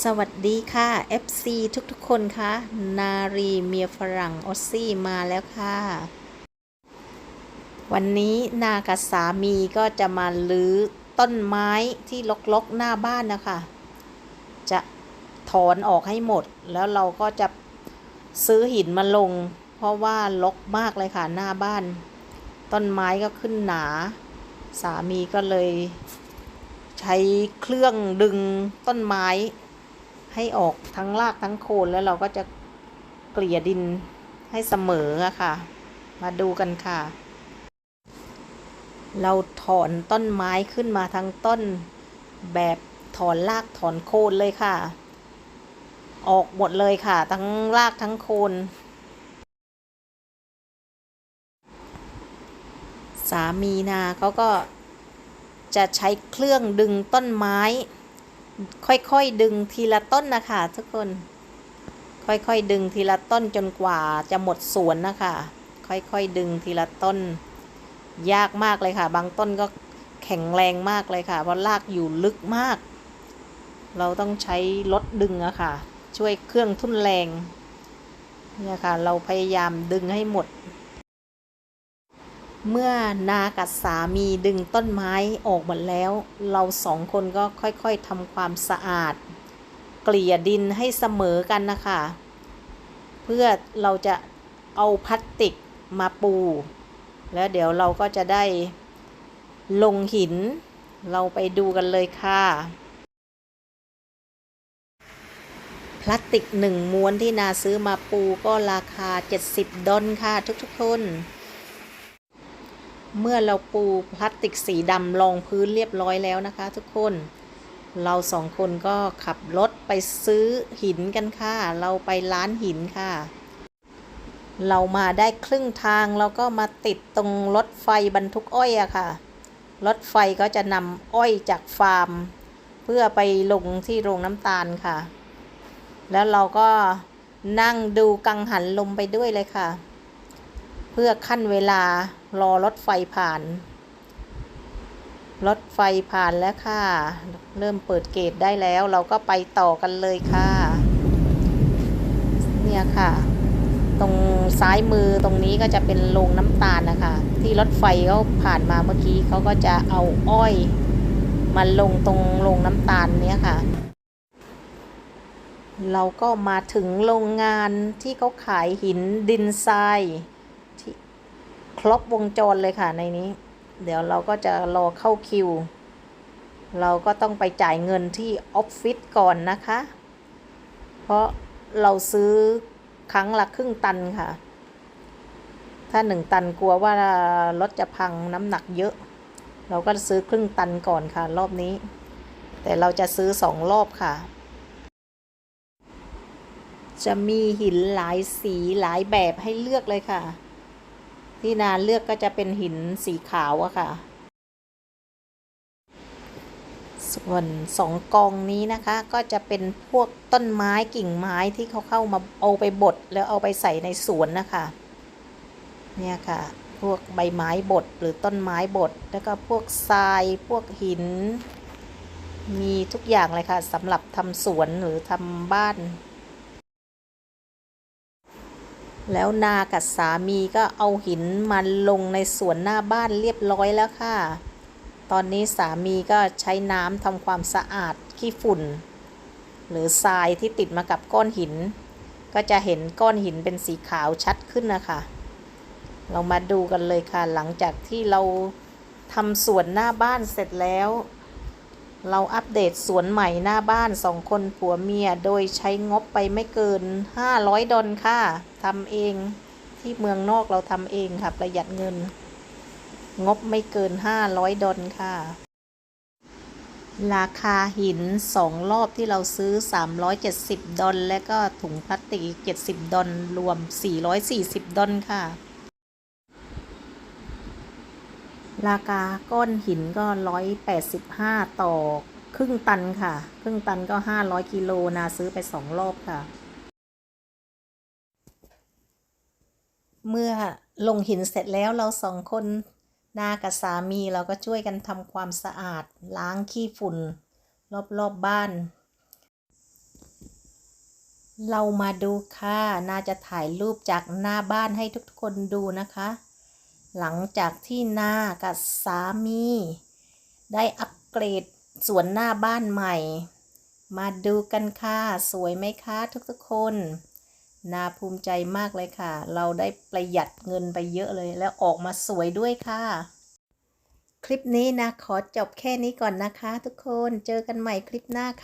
สวัสดีค่ะ FC ทุกๆ คนคะนารีเมียฝรั่งออสซี่มาแล้วค่ะ วันนี้นากับสามีก็จะมาลื้อต้นไม้ที่ลกๆหน้าบ้านนะคะ จะถอนออกให้หมด แล้วเราก็จะซื้อหินมาลง เพราะว่าลกมากเลยค่ะหน้าบ้าน ต้นไม้ก็ขึ้นหนา สามีก็เลย ใช้เครื่องดึงต้นไม้ ให้ออกทั้งรากทั้งโคนแล้วเราก็จะเกลี่ยดินให้เสมออะค่ะ มาดูกันค่ะ เราถอนต้นไม้ขึ้นมาทั้งต้น แบบถอนรากถอนโคนเลยค่ะ ออกหมดเลยค่ะ ทั้งรากทั้งโคนสามีนาเขาก็จะใช้เครื่องดึงต้นไม้ ค่อยๆดึงทีละต้นนะคะ ทุกคน ค่อยๆดึงทีละต้นจนกว่าจะหมดสวนนะคะ ค่อยๆดึงทีละต้น ยากมากเลยค่ะ บางต้นก็แข็งแรงมากเลยค่ะ เพราะรากอยู่ลึกมาก เราต้องใช้รถดึงอะค่ะ ช่วยเครื่องทุ่นแรงเนี่ยค่ะ เราพยายามดึงให้หมด เมื่อนากับสามีดึงต้นไม้ออกหมดแล้ว เราสองคนก็ค่อยๆทำความสะอาด เกลี่ยดินให้เสมอกันนะคะ เพื่อเราจะเอาพลาสติกมาปู แล้วเดี๋ยวเราก็จะได้ลงหิน เราไปดูกันเลยค่ะ พลาสติกหนึ่งม้วนที่นาซื้อมาปูก็ราคา 70 ดอลค่ะทุกๆคน เมื่อเราปูพลาสติกสีดำรองพื้นเรียบร้อยแล้วนะคะ ทุกคน เราสองคนก็ขับรถไปซื้อหินกันค่ะ เราไปร้านหินค่ะ เรามาได้ครึ่งทางเราก็มาติดตรงรถไฟบรรทุกอ้อยอะค่ะ รถไฟก็จะนำอ้อยจากฟาร์ม เพื่อไปลงที่โรงน้ำตาลค่ะ แล้วเราก็นั่งดูกังหันลมไปด้วยเลยค่ะ เพื่อขั้นเวลารอรถไฟผ่าน รถไฟผ่านแล้วค่ะ เริ่มเปิดเกตได้แล้วเราก็ไปต่อกันเลยค่ะ เนี่ยค่ะ ตรงซ้ายมือตรงนี้ก็จะเป็นโรงน้ำตาลนะคะ ที่รถไฟเขาผ่านมาเมื่อกี้เขาก็จะเอาอ้อยมาลงตรงโรงน้ำตาลเนี้ยค่ะ เราก็มาถึงโรงงานที่เขาขายหินดินทราย ครบวงจรเลยค่ะในนี้ เดี๋ยวเราก็จะรอเข้าคิว เราก็ต้องไปจ่ายเงินที่ออฟฟิศก่อนนะคะ เพราะเราซื้อครั้งละครึ่งตันค่ะ ถ้าหนึ่งตันกลัวว่ารถจะพังน้ำหนักเยอะ เราก็ซื้อครึ่งตันก่อนค่ะ รอบนี้ แต่เราจะซื้อสองรอบค่ะ จะมีหินหลายสีหลายแบบให้เลือกเลยค่ะ ที่นาเลือกก็จะเป็นหินสีขาวอะค่ะ ส่วนสองกองนี้นะคะก็จะเป็นพวกต้นไม้กิ่งไม้ที่เขาเข้ามาเอาไปบดแล้วเอาไปใส่ในสวนนะคะเนี่ยค่ะพวกใบไม้บดหรือต้นไม้บดแล้วก็พวกทรายพวกหิน มีทุกอย่างเลยค่ะสำหรับทำสวนหรือทำบ้าน แล้วนากับสามีก็เอาหินมาลงในสวนหน้าบ้านเรียบร้อยแล้วค่ะ ตอนนี้สามีก็ใช้น้ำทำความสะอาดขี้ฝุ่น หรือทรายที่ติดมากับก้อนหิน ก็จะเห็นก้อนหินเป็นสีขาวชัดขึ้นนะคะ เรามาดูกันเลยค่ะหลังจากที่เราทำสวนหน้าบ้านเสร็จแล้ว เราอัปเดตสวนใหม่หน้าบ้านสองคนผัวเมีย โดยใช้งบไปไม่เกิน 500 ดอลค่ะทำเองที่เมืองนอกเราทำเองค่ะ ประหยัดเงิน งบไม่เกิน 500 ดอลค่ะ ราคาหินสองรอบที่เราซื้อ 370 ดอลและก็ถุงพลาสติกอีก70 ดอลรวม 440 ดอลค่ะ ราคาก้อนหินก็ร้อยแปดสิบห้าต่อครึ่งตันค่ะ ครึ่งตันก็ห้าร้อยกิโลนาซื้อไปสองรอบค่ะ เมื่อลงหินเสร็จแล้วเราสองคนนากับสามีเราก็ช่วยกันทำความสะอาด ล้างขี้ฝุ่น รอบๆบบ้าน เรามาดูค่ะน่าจะถ่ายรูปจากหน้าบ้านให้ทุกคนดูนะคะ หลังจากที่นากับสามี ได้อัปเกรดสวนหน้าบ้านใหม่ มาดูกันค่ะ สวยไหมคะทุกๆคน นาภูมิใจมากเลยค่ะ เราได้ประหยัดเงินไปเยอะเลย แล้วออกมาสวยด้วยค่ะ คลิปนี้นะ ขอจบแค่นี้ก่อนนะคะ ทุกคนเจอกันใหม่คลิปหน้าค่ะ